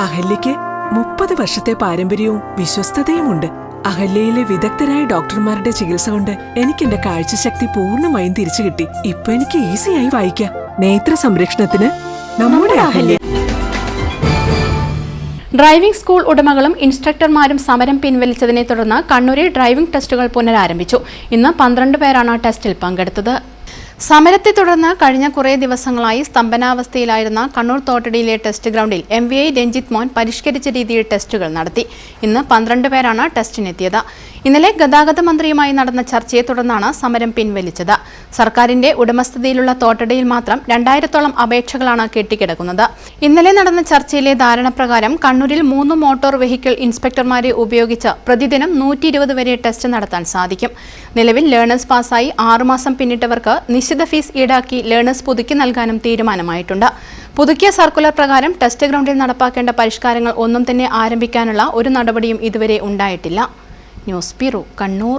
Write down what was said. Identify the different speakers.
Speaker 1: അഹല്യയ്ക്ക് മുപ്പത് വർഷത്തെ പാരമ്പര്യവും വിശ്വസ്തതയുമുണ്ട്. അഹല്യയിലെ വിദഗ്ധരായ ഡോക്ടർമാരുടെ ചികിത്സ കൊണ്ട് എനിക്ക് എന്റെ കാഴ്ചശക്തി പൂർണമായും തിരിച്ചു കിട്ടി. ഇപ്പൊ എനിക്ക് ഈസിയായി വായിക്കാം. നേത്ര സംരക്ഷണത്തിന് നമ്മുടെ അഹല്യ.
Speaker 2: ഡ്രൈവിംഗ് സ്കൂൾ ഉടമകളും ഇൻസ്ട്രക്ടർമാരും സമരം പിൻവലിച്ചതിനെ തുടർന്ന് കണ്ണൂരിൽ ഡ്രൈവിംഗ് ടെസ്റ്റുകൾ പുനരാരംഭിച്ചു. ഇന്ന് പന്ത്രണ്ട് പേരാണ് ടെസ്റ്റിൽ പങ്കെടുത്തത്. സമരത്തെ തുടർന്ന് കഴിഞ്ഞ കുറേ ദിവസങ്ങളായി സ്തംഭനാവസ്ഥയിലായിരുന്ന കണ്ണൂർ തോട്ടടിയിലെ ടെസ്റ്റ് ഗ്രൗണ്ടിൽ M V I Ranjith Mon പരിഷ്കരിച്ച രീതിയിൽ ടെസ്റ്റുകൾ നടത്തി. ഇന്ന് പന്ത്രണ്ട് പേരാണ് ടെസ്റ്റിനെത്തിയത്. ഇന്നലെ ഗതാഗത മന്ത്രിയുമായി നടന്ന ചർച്ചയെ തുടർന്നാണ് സമരം പിൻവലിച്ചത്. സർക്കാരിന്റെ ഉടമസ്ഥതയിലുള്ള തോട്ടടയിൽ മാത്രം രണ്ടായിരത്തോളം അപേക്ഷകളാണ് കെട്ടിക്കിടക്കുന്നത്. ഇന്നലെ നടന്ന ചർച്ചയിലെ ധാരണപ്രകാരം കണ്ണൂരിൽ മൂന്ന് മോട്ടോർ വെഹിക്കിൾ ഇൻസ്പെക്ടർമാരെ ഉപയോഗിച്ച് പ്രതിദിനം നൂറ്റി ഇരുപത് വരെ ടെസ്റ്റ് നടത്താൻ സാധിക്കും. നിലവിൽ ലേണേഴ്സ് പാസ്സായി ആറുമാസം പിന്നിട്ടവർക്ക് നിശ്ചിത ഫീസ് ഈടാക്കി ലേണേഴ്സ് പുതുക്കി നൽകാനും തീരുമാനമായിട്ടുണ്ട്. പുതുക്കിയ സർക്കുലർ പ്രകാരം ടെസ്റ്റ് ഗ്രൗണ്ടിൽ നടപ്പാക്കേണ്ട പരിഷ്കാരങ്ങൾ ഒന്നും തന്നെ ആരംഭിക്കാനുള്ള ഒരു നടപടിയും ഇതുവരെ ഉണ്ടായിട്ടില്ല. News bureau Kannur.